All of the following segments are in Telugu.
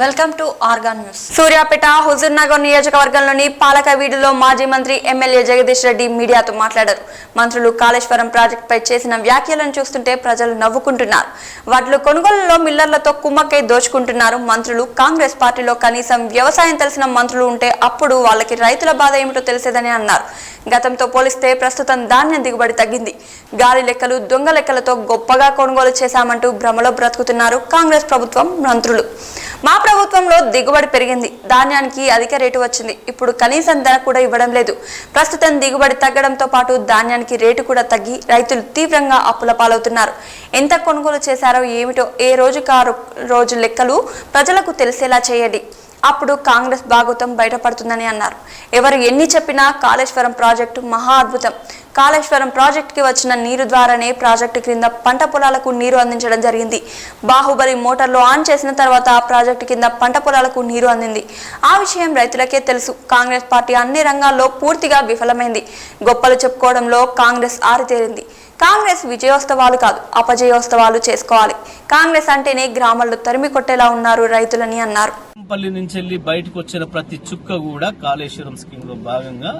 Welcome to Organ News. Suryapet Huzurnagar నియోజకవర్గంలోని పాలకవీడులో మాజీ మంత్రి ఎమ్మెల్యే జగదీష్ రెడ్డి మీడియాతో మాట్లాడారు. మంత్రులు కాళేశ్వరం ప్రాజెక్టుపై చేసిన వ్యాఖ్యలను చూస్తుంటే ప్రజలు నవ్వుకుంటున్నారు. వాటిలో కొనుగోలులో మిల్లర్లతో కుమ్మక్కై దోచుకుంటున్నారు మంత్రులు. కాంగ్రెస్ పార్టీలో కనీసం వ్యవసాయం తెలిసిన మంత్రులు ఉంటే అప్పుడు వాళ్ళకి రైతుల బాధ ఏమిటో తెలిసేదని అన్నారు. గతంతో పోలిస్తే ప్రస్తుతం ధాన్యం దిగుబడి తగ్గింది. గాలి లెక్కలు దొంగ లెక్కలతో గొప్పగా కొనుగోలు చేశామంటూ భ్రమలో బ్రతుకుతున్నారు కాంగ్రెస్ ప్రభుత్వం మంత్రులు. మా ప్రభుత్వంలో దిగుబడి పెరిగింది. ధాన్యానికి అధిక రేటు వచ్చింది. ఇప్పుడు కనీసం ధర కూడా ఇవ్వడం లేదు. ప్రస్తుతం దిగుబడి తగ్గడంతో పాటు ధాన్యానికి రేటు కూడా తగ్గి రైతులు తీవ్రంగా అప్పుల పాలవుతున్నారు. ఎంత కొనుగోలు చేశారో ఏమిటో ఏ రోజుకు ఆ రోజు లెక్కలు ప్రజలకు తెలిసేలా చేయండి. అప్పుడు కాంగ్రెస్ భాగవతం బయటపడుతుందని అన్నారు. ఎవరు ఎన్ని చెప్పినా కాళేశ్వరం ప్రాజెక్టు మహా అద్భుతం. కాళేశ్వరం ప్రాజెక్టుకి వచ్చిన నీరు ద్వారానే ప్రాజెక్టు క్రింద పంట పొలాలకు నీరు అందించడం జరిగింది. బాహుబలి మోటార్లు ఆన్ చేసిన తర్వాత ఆ ప్రాజెక్టు కింద పంట పొలాలకు నీరు అందింది. ఆ విషయం రైతులకే తెలుసు. కాంగ్రెస్ పార్టీ అన్ని రంగాల్లో పూర్తిగా విఫలమైంది. గొప్పలు చెప్పుకోవడంలో కాంగ్రెస్ ఆరితేరింది. కాంగ్రెస్ విజయోత్సవాలు కాదు అపజయోత్సవాలు చేసుకోవాలి. కాంగ్రెస్ అంటేనే గ్రామాల్లో తరిమి కొట్టేలా ఉన్నారు రైతులని అన్నారు. పల్లి నుంచి వెళ్ళి బయటకు వచ్చిన ప్రతి చుక్క కూడా కాళేశ్వరం స్కీమ్లో భాగంగా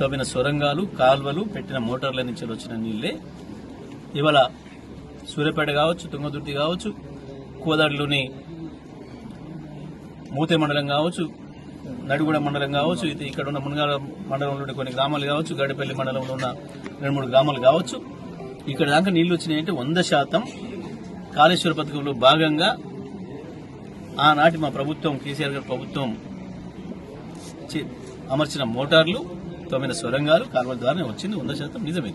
తవ్విన సొరంగాలు కాల్వలు పెట్టిన మోటార్ల నుంచి వచ్చిన నీళ్ళే ఇవాళ సూర్యాపేట కావచ్చు తుంగదుర్తి కావచ్చు కోదాడిలోని మూతే మండలం కావచ్చు నడిగూడ మండలం కావచ్చు ఇది ఇక్కడ ఉన్న మునగాల మండలంలోని కొన్ని గ్రామాలు కావచ్చు గడిపల్లి మండలంలో ఉన్న రెండు మూడు గ్రామాలు కావచ్చు. ఇక్కడ దాకా నీళ్ళు వచ్చినాయంటే వంద శాతం కాళేశ్వర పథకంలో భాగంగా ఆనాటి మా ప్రభుత్వం కేసీఆర్ గారి ప్రభుత్వం చే- అమర్చిన మోటార్లు తొమ్మిన సొరంగాలు కాలువల ద్వారా వచ్చింది. వంద శాతం నిజమే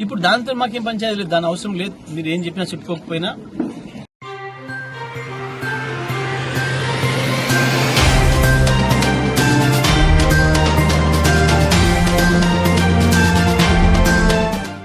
ఇప్పుడు దాంతో మాకేం పంచాయతీ లేదు. దాని అవసరం లేదు. మీరు ఏం చెప్పినా చెప్పుకోకపోయినా